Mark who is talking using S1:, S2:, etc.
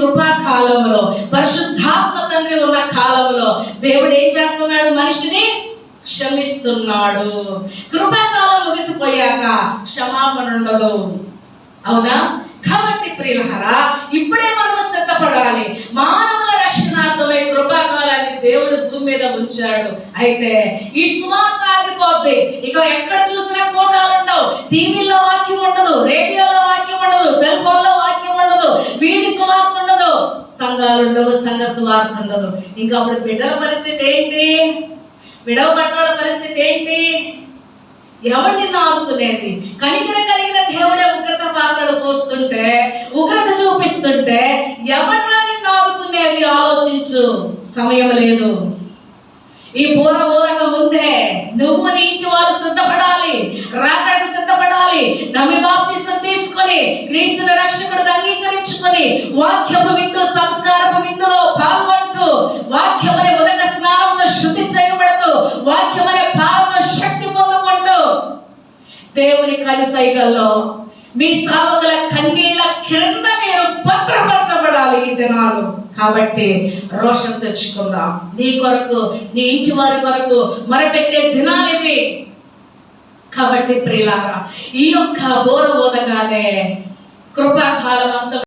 S1: కృపా కాలంలో పరిశుద్ధాత్మ తండ్రి ఉన్న కాలంలో దేవుడు ఏం చేస్తున్నాడు? మనిషిని క్షమిస్తున్నాడు. కృపాకాలం ముగిసిపోయాక క్షమాపణ ఉండదు. అవునా? కాబట్టి ప్రియులహరా ఇప్పుడే మనం సిద్ధపడాలి. మానవుల రక్షణార్థమై కృపాకాలాన్ని దేవుడు భూమి మీద ఉంచాడు. అయితే ఈ సువార్త ఆగిపోద్ది. ఇక ఎక్కడ చూసినా కోటాలు ఉండవు టీవీలో సంఘాలు ఉండవు సంఘ సువార్త ఉండదు. ఇంకా అప్పుడు బిడ్డల పరిస్థితి ఏంటి? విడవ పట్టణాల పరిస్థితి ఏంటి? ఎవరిని ఆదుకునేది కనికరం కలిగిన దేవుడే ఉగ్రత పాత్రలు పోస్తుంటే ఉగ్రత చూపిస్తుంటే ఎవరిని ఆదుకునేది ఆలోచించు. సమయం లేదు. ఈ పూర్వ ఊరక ముందే నువ్వు నీ ఇంటి వారు సిద్ధపడాలి రాకడానికి సిద్ధపడాలి నమ్మి బాప్తిసం తీసుకొని క్రీస్తుని రక్షకుడుగా అంగీకరించుకొని వాక్యపు విందు సంస్కారపు విందులో పాల్గొంటూ వాక్యమనే ఉదక స్నానంతో శుద్ధి చేయబడుతూ వాక్యమనే పాలన శక్తి పొందుకుంటూ దేవుని కలిసైగల్లో మీ సావకుల కన్నీల క్రింద మీరు భద్రపరచబడాలి ఈ దినాలు. కాబట్టి రోషం తెచ్చుకుందాం. నీ కొరకు నీ ఇంటి వారి కొరకు మరపెట్టే దినాలు ఇవి. కాబట్టి ప్రియులారా ఈ యొక్క బోర ఓదగానే కృపాకాలం అంతా